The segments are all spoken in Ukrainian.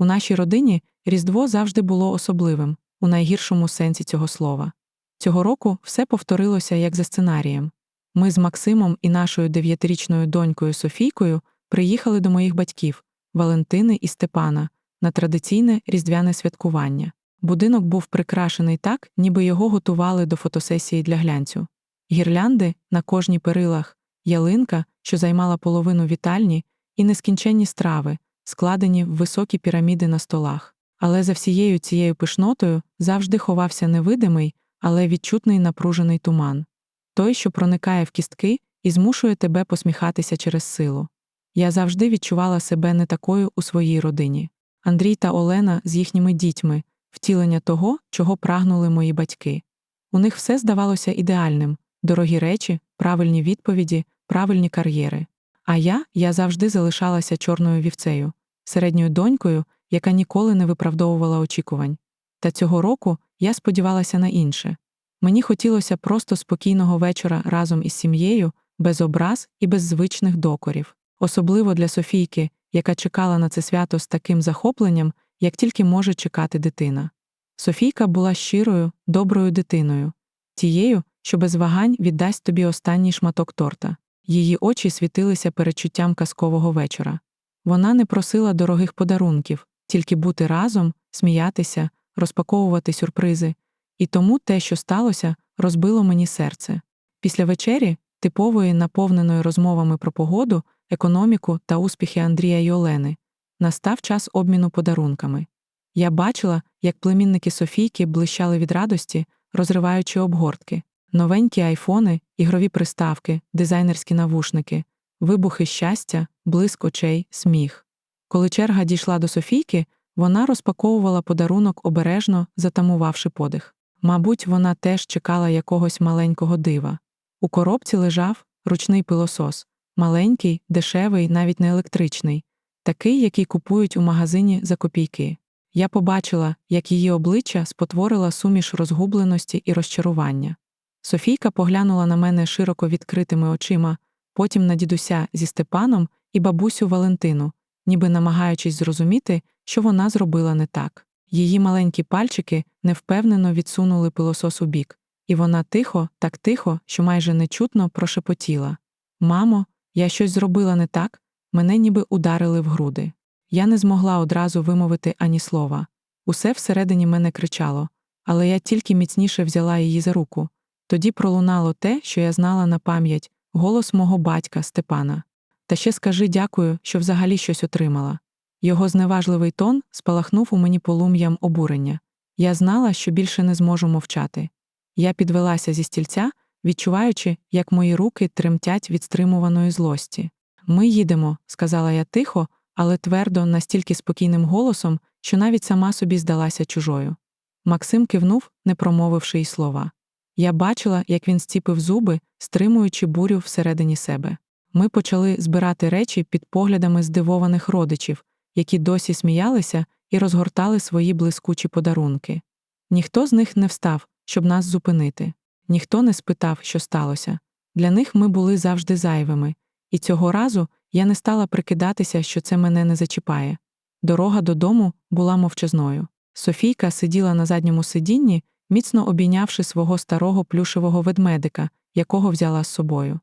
У нашій родині Різдво завжди було особливим, у найгіршому сенсі цього слова. Цього року все повторилося як за сценарієм. Ми з Максимом і нашою дев'ятирічною донькою Софійкою приїхали до моїх батьків Валентини і Степана на традиційне різдвяне святкування. Будинок був прикрашений так, ніби його готували до фотосесії для глянцю. Гірлянди на кожній перилах, ялинка, що займала половину вітальні, і нескінченні страви, складені в високі піраміди на столах. Але за всією цією пишнотою завжди ховався невидимий, але відчутний напружений туман той, що проникає в кістки і змушує тебе посміхатися через силу. Я завжди відчувала себе не такою у своїй родині. Андрій та Олена з їхніми дітьми, втілення того, чого прагнули мої батьки. У них все здавалося ідеальним дорогі речі, правильні відповіді, правильні кар'єри. А я я завжди залишалася чорною вівцею, середньою донькою, яка ніколи не виправдовувала очікувань. Та цього року я сподівалася на інше. Мені хотілося просто спокійного вечора разом із сім'єю, без образ і без звичних докорів, особливо для Софійки, яка чекала на це свято з таким захопленням, як тільки може чекати дитина. Софійка була щирою, доброю дитиною, тією, що без вагань віддасть тобі останній шматок торта. Її очі світилися перечуттям казкового вечора. Вона не просила дорогих подарунків, тільки бути разом, сміятися, розпаковувати сюрпризи. І тому те, що сталося, розбило мені серце. Після вечері, типової, наповненої розмовами про погоду, економіку та успіхи Андрія й Олени, настав час обміну подарунками. Я бачила, як племінники Софійки блищали від радості, розриваючи обгортки, новенькі айфони, ігрові приставки, дизайнерські навушники, вибухи щастя, блиск очей, сміх. Коли черга дійшла до Софійки, вона розпаковувала подарунок обережно, затамувавши подих. Мабуть, вона теж чекала якогось маленького дива. У коробці лежав ручний пилосос, маленький, дешевий, навіть не електричний, такий, який купують у магазині за копійки. Я побачила, як її обличчя спотворила суміш розгубленості і розчарування. Софійка поглянула на мене широко відкритими очима, потім на дідуся зі Степаном і бабусю Валентину, ніби намагаючись зрозуміти, що вона зробила не так. Її маленькі пальчики невпевнено відсунули пилосос у бік, і вона тихо, так тихо, що майже нечутно прошепотіла Мамо, я щось зробила не так, мене ніби ударили в груди. Я не змогла одразу вимовити ані слова. Усе всередині мене кричало, але я тільки міцніше взяла її за руку. Тоді пролунало те, що я знала на пам'ять, голос мого батька Степана. Та ще скажи дякую, що взагалі щось отримала. Його зневажливий тон спалахнув у мені полум'ям обурення. Я знала, що більше не зможу мовчати. Я підвелася зі стільця, відчуваючи, як мої руки тремтять від стримуваної злості. Ми їдемо, сказала я тихо, але твердо, настільки спокійним голосом, що навіть сама собі здалася чужою. Максим кивнув, не промовивши й слова. Я бачила, як він стіпив зуби, стримуючи бурю всередині себе. Ми почали збирати речі під поглядами здивованих родичів, які досі сміялися і розгортали свої блискучі подарунки. Ніхто з них не встав, щоб нас зупинити, ніхто не спитав, що сталося. Для них ми були завжди зайвими, і цього разу я не стала прикидатися, що це мене не зачіпає. Дорога додому була мовчазною. Софійка сиділа на задньому сидінні, міцно обійнявши свого старого плюшевого ведмедика, якого взяла з собою.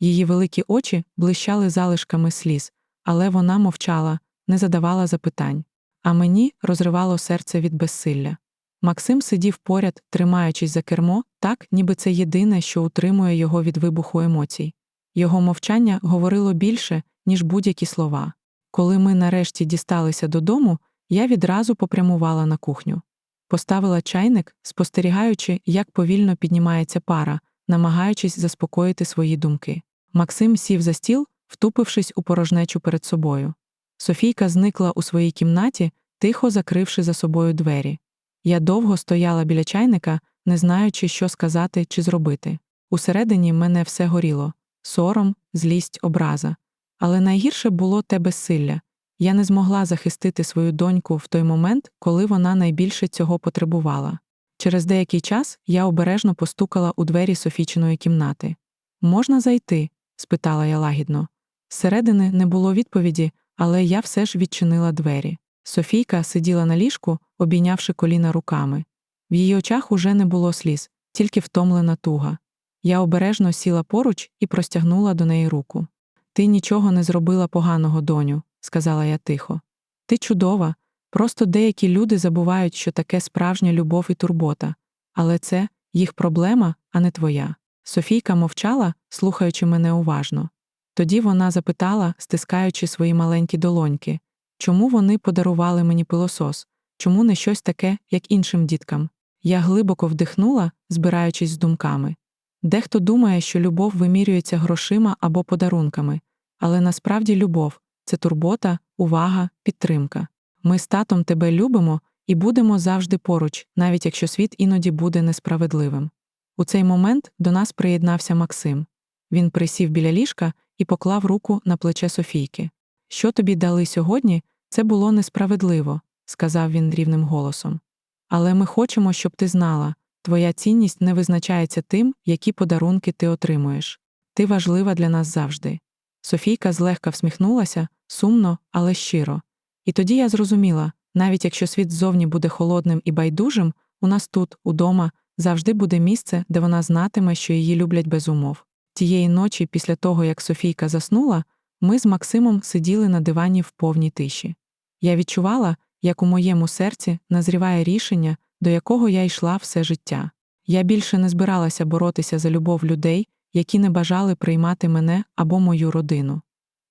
Її великі очі блищали залишками сліз, але вона мовчала, не задавала запитань, а мені розривало серце від безсилля. Максим сидів поряд, тримаючись за кермо, так, ніби це єдине, що утримує його від вибуху емоцій. Його мовчання говорило більше, ніж будь-які слова. Коли ми нарешті дісталися додому, я відразу попрямувала на кухню. Поставила чайник, спостерігаючи, як повільно піднімається пара, намагаючись заспокоїти свої думки. Максим сів за стіл, втупившись у порожнечу перед собою. Софійка зникла у своїй кімнаті, тихо закривши за собою двері. Я довго стояла біля чайника, не знаючи, що сказати чи зробити. Усередині мене все горіло сором, злість, образа. Але найгірше було те безсилля. Я не змогла захистити свою доньку в той момент, коли вона найбільше цього потребувала. Через деякий час я обережно постукала у двері Софічиної кімнати. Можна зайти? спитала я лагідно. Зсередини не було відповіді, але я все ж відчинила двері. Софійка сиділа на ліжку, обійнявши коліна руками. В її очах уже не було сліз, тільки втомлена туга. Я обережно сіла поруч і простягнула до неї руку. Ти нічого не зробила поганого, доню, сказала я тихо. Ти чудова, просто деякі люди забувають, що таке справжня любов і турбота, але це їх проблема, а не твоя. Софійка мовчала, слухаючи мене уважно. Тоді вона запитала, стискаючи свої маленькі долоньки, чому вони подарували мені пилосос, чому не щось таке, як іншим діткам. Я глибоко вдихнула, збираючись з думками. Дехто думає, що любов вимірюється грошима або подарунками, але насправді любов це турбота, увага, підтримка. Ми з татом тебе любимо і будемо завжди поруч, навіть якщо світ іноді буде несправедливим. У цей момент до нас приєднався Максим. Він присів біля ліжка і поклав руку на плече Софійки. Що тобі дали сьогодні, це було несправедливо, сказав він рівним голосом. Але ми хочемо, щоб ти знала твоя цінність не визначається тим, які подарунки ти отримуєш. Ти важлива для нас завжди. Софійка злегка всміхнулася, сумно, але щиро. І тоді я зрозуміла навіть якщо світ ззовні буде холодним і байдужим, у нас тут, удома, завжди буде місце, де вона знатиме, що її люблять без умов. Тієї ночі, після того, як Софійка заснула, ми з Максимом сиділи на дивані в повній тиші. Я відчувала, як у моєму серці назріває рішення, до якого я йшла все життя. Я більше не збиралася боротися за любов людей, які не бажали приймати мене або мою родину.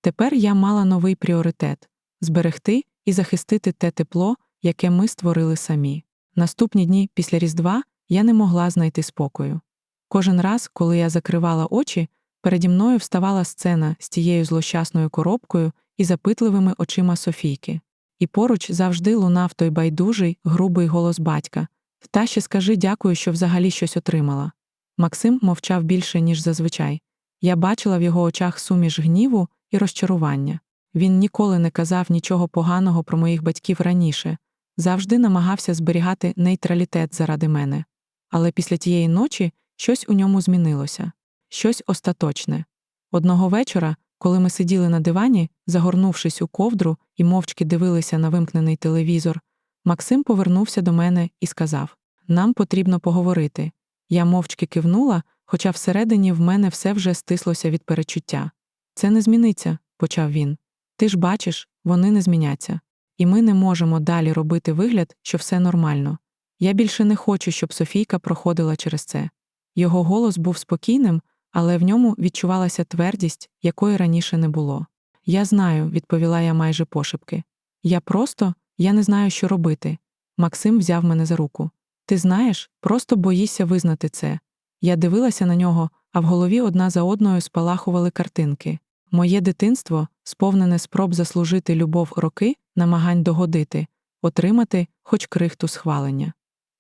Тепер я мала новий пріоритет зберегти і захистити те тепло, яке ми створили самі. Наступні дні після Різдва я не могла знайти спокою. Кожен раз, коли я закривала очі, переді мною вставала сцена з тією злощасною коробкою і запитливими очима Софійки. І поруч завжди лунав той байдужий, грубий голос батька Та ще скажи дякую, що взагалі щось отримала. Максим мовчав більше, ніж зазвичай. Я бачила в його очах суміш гніву і розчарування. Він ніколи не казав нічого поганого про моїх батьків раніше, завжди намагався зберігати нейтралітет заради мене. Але після тієї ночі щось у ньому змінилося, щось остаточне. Одного вечора, коли ми сиділи на дивані, загорнувшись у ковдру і мовчки дивилися на вимкнений телевізор, Максим повернувся до мене і сказав: Нам потрібно поговорити. Я мовчки кивнула, хоча всередині в мене все вже стислося від перечуття. Це не зміниться, почав він. Ти ж бачиш, вони не зміняться. І ми не можемо далі робити вигляд, що все нормально. Я більше не хочу, щоб Софійка проходила через це. Його голос був спокійним, але в ньому відчувалася твердість, якої раніше не було. Я знаю, відповіла я майже пошепки. Я просто, я не знаю, що робити. Максим взяв мене за руку. Ти знаєш, просто боїшся визнати це. Я дивилася на нього, а в голові одна за одною спалахували картинки. Моє дитинство, сповнене спроб заслужити любов роки, намагань догодити, отримати хоч крихту схвалення.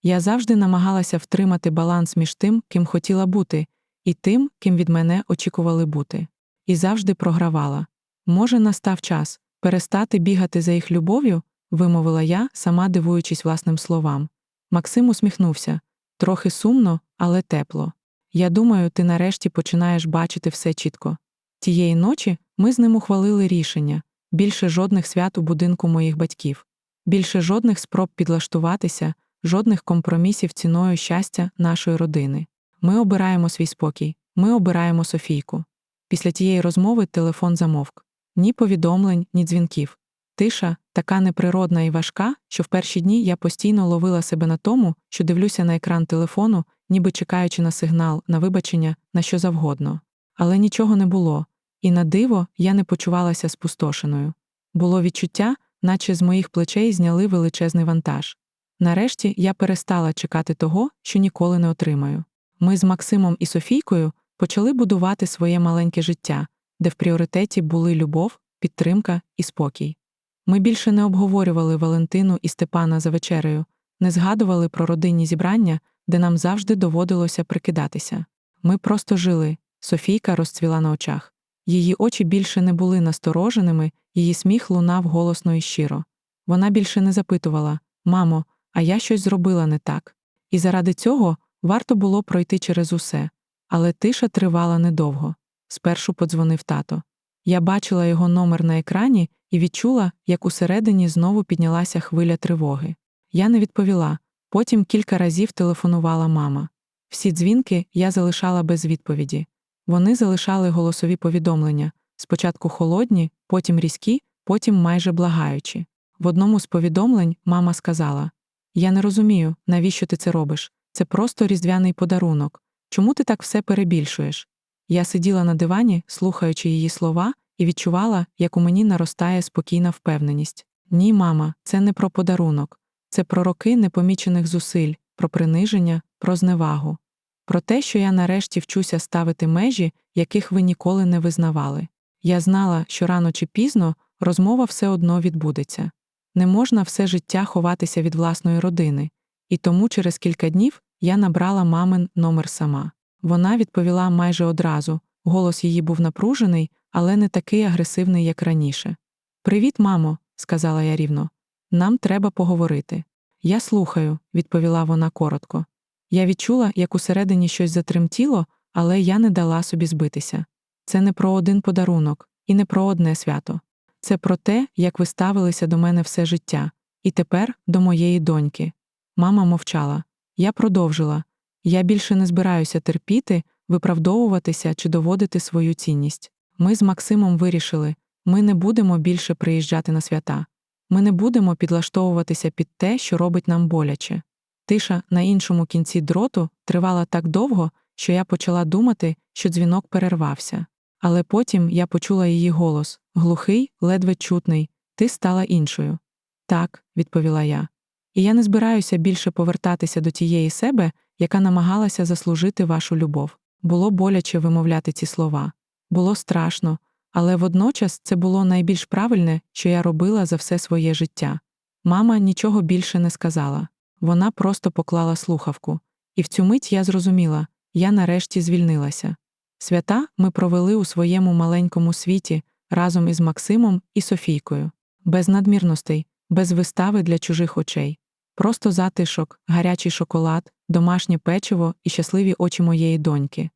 Я завжди намагалася втримати баланс між тим, ким хотіла бути, і тим, ким від мене очікували бути. І завжди програвала. Може, настав час перестати бігати за їх любов'ю, вимовила я, сама дивуючись власним словам. Максим усміхнувся трохи сумно, але тепло. Я думаю, ти нарешті починаєш бачити все чітко. Тієї ночі ми з ним ухвалили рішення більше жодних свят у будинку моїх батьків, більше жодних спроб підлаштуватися, жодних компромісів ціною щастя нашої родини. Ми обираємо свій спокій, ми обираємо Софійку. Після тієї розмови телефон замовк. Ні повідомлень, ні дзвінків. Тиша, така неприродна і важка, що в перші дні я постійно ловила себе на тому, що дивлюся на екран телефону, ніби чекаючи на сигнал, на вибачення, на що завгодно. Але нічого не було, і на диво я не почувалася спустошеною. Було відчуття, наче з моїх плечей зняли величезний вантаж. Нарешті я перестала чекати того, що ніколи не отримаю. Ми з Максимом і Софійкою почали будувати своє маленьке життя, де в пріоритеті були любов, підтримка і спокій. Ми більше не обговорювали Валентину і Степана за вечерею, не згадували про родинні зібрання, де нам завжди доводилося прикидатися. Ми просто жили. Софійка розцвіла на очах. Її очі більше не були настороженими, її сміх лунав голосно і щиро. Вона більше не запитувала Мамо, а я щось зробила не так. І заради цього варто було пройти через усе. Але тиша тривала недовго. Спершу подзвонив тато. Я бачила його номер на екрані і відчула, як усередині знову піднялася хвиля тривоги. Я не відповіла, потім кілька разів телефонувала мама. Всі дзвінки я залишала без відповіді. Вони залишали голосові повідомлення спочатку холодні, потім різкі, потім майже благаючі. В одному з повідомлень мама сказала: Я не розумію, навіщо ти це робиш. Це просто різдвяний подарунок. Чому ти так все перебільшуєш? Я сиділа на дивані, слухаючи її слова, і відчувала, як у мені наростає спокійна впевненість. Ні, мама, це не про подарунок, це про роки непомічених зусиль, про приниження, про зневагу, про те, що я нарешті вчуся ставити межі, яких ви ніколи не визнавали. Я знала, що рано чи пізно розмова все одно відбудеться. Не можна все життя ховатися від власної родини, і тому через кілька днів я набрала мамин номер сама. Вона відповіла майже одразу. Голос її був напружений, але не такий агресивний, як раніше. Привіт, мамо, сказала я рівно. Нам треба поговорити. Я слухаю, відповіла вона коротко. Я відчула, як усередині щось затремтіло, але я не дала собі збитися. Це не про один подарунок і не про одне свято. Це про те, як ви ставилися до мене все життя, і тепер до моєї доньки. Мама мовчала. Я продовжила. Я більше не збираюся терпіти, виправдовуватися чи доводити свою цінність. Ми з Максимом вирішили ми не будемо більше приїжджати на свята, ми не будемо підлаштовуватися під те, що робить нам боляче. Тиша на іншому кінці дроту тривала так довго, що я почала думати, що дзвінок перервався. Але потім я почула її голос глухий, ледве чутний, ти стала іншою. Так, відповіла я. І я не збираюся більше повертатися до тієї себе, яка намагалася заслужити вашу любов. Було боляче вимовляти ці слова. Було страшно, але водночас це було найбільш правильне, що я робила за все своє життя. Мама нічого більше не сказала. Вона просто поклала слухавку. І в цю мить я зрозуміла я нарешті звільнилася. Свята ми провели у своєму маленькому світі разом із Максимом і Софійкою, без надмірностей, без вистави для чужих очей. Просто затишок, гарячий шоколад, домашнє печиво і щасливі очі моєї доньки.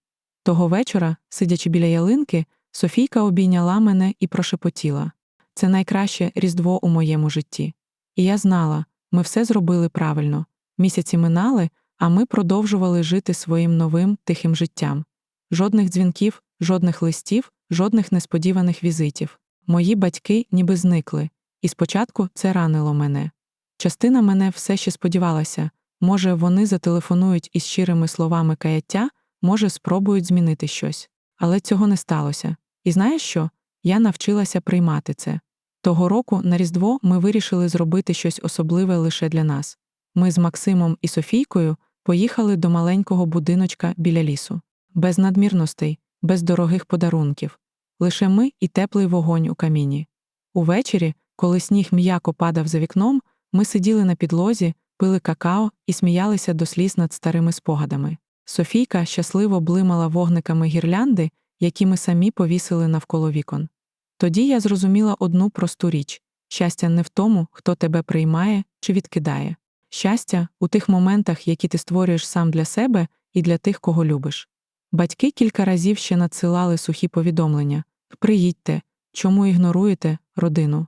Того вечора, сидячи біля ялинки, Софійка обійняла мене і прошепотіла це найкраще різдво у моєму житті. І я знала, ми все зробили правильно. Місяці минали, а ми продовжували жити своїм новим тихим життям. Жодних дзвінків, жодних листів, жодних несподіваних візитів. Мої батьки ніби зникли, і спочатку це ранило мене. Частина мене все ще сподівалася може, вони зателефонують із щирими словами каяття, може, спробують змінити щось. Але цього не сталося. І знаєш що? Я навчилася приймати це. Того року на Різдво ми вирішили зробити щось особливе лише для нас. Ми з Максимом і Софійкою поїхали до маленького будиночка біля лісу, без надмірностей, без дорогих подарунків, лише ми і теплий вогонь у каміні. Увечері, коли сніг м'яко падав за вікном, ми сиділи на підлозі, пили какао і сміялися до сліз над старими спогадами. Софійка щасливо блимала вогниками гірлянди, які ми самі повісили навколо вікон. Тоді я зрозуміла одну просту річ щастя не в тому, хто тебе приймає чи відкидає. Щастя у тих моментах, які ти створюєш сам для себе і для тих, кого любиш. Батьки кілька разів ще надсилали сухі повідомлення Приїдьте, чому ігноруєте родину.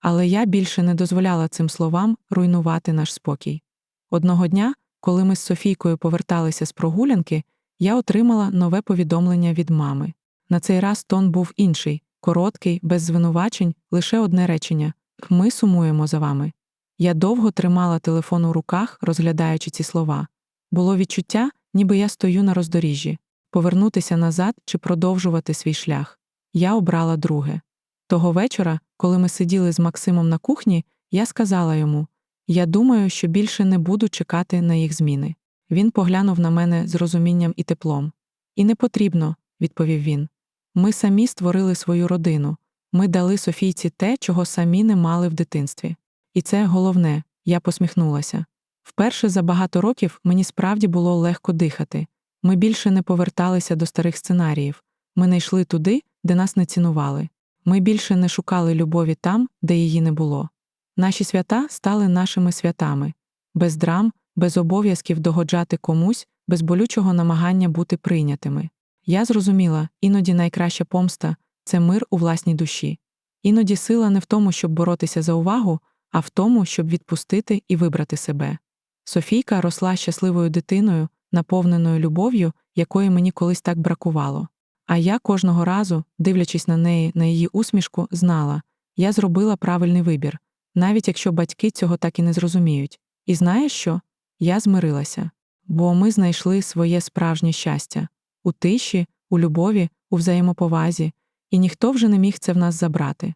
Але я більше не дозволяла цим словам руйнувати наш спокій. Одного дня, коли ми з Софійкою поверталися з прогулянки, я отримала нове повідомлення від мами. На цей раз тон був інший, короткий, без звинувачень, лише одне речення ми сумуємо за вами. Я довго тримала телефон у руках, розглядаючи ці слова. Було відчуття, ніби я стою на роздоріжжі повернутися назад чи продовжувати свій шлях. Я обрала друге. Того вечора, коли ми сиділи з Максимом на кухні, я сказала йому я думаю, що більше не буду чекати на їх зміни. Він поглянув на мене з розумінням і теплом. І не потрібно, відповів він. Ми самі створили свою родину, ми дали Софійці те, чого самі не мали в дитинстві. І це головне, я посміхнулася. Вперше за багато років мені справді було легко дихати. Ми більше не поверталися до старих сценаріїв, ми не йшли туди, де нас не цінували. Ми більше не шукали любові там, де її не було. Наші свята стали нашими святами, без драм, без обов'язків догоджати комусь, без болючого намагання бути прийнятими. Я зрозуміла, іноді найкраща помста це мир у власній душі. Іноді сила не в тому, щоб боротися за увагу, а в тому, щоб відпустити і вибрати себе. Софійка росла щасливою дитиною, наповненою любов'ю, якої мені колись так бракувало. А я кожного разу, дивлячись на неї, на її усмішку, знала я зробила правильний вибір, навіть якщо батьки цього так і не зрозуміють. І знаєш що? Я змирилася, бо ми знайшли своє справжнє щастя у тиші, у любові, у взаємоповазі, і ніхто вже не міг це в нас забрати.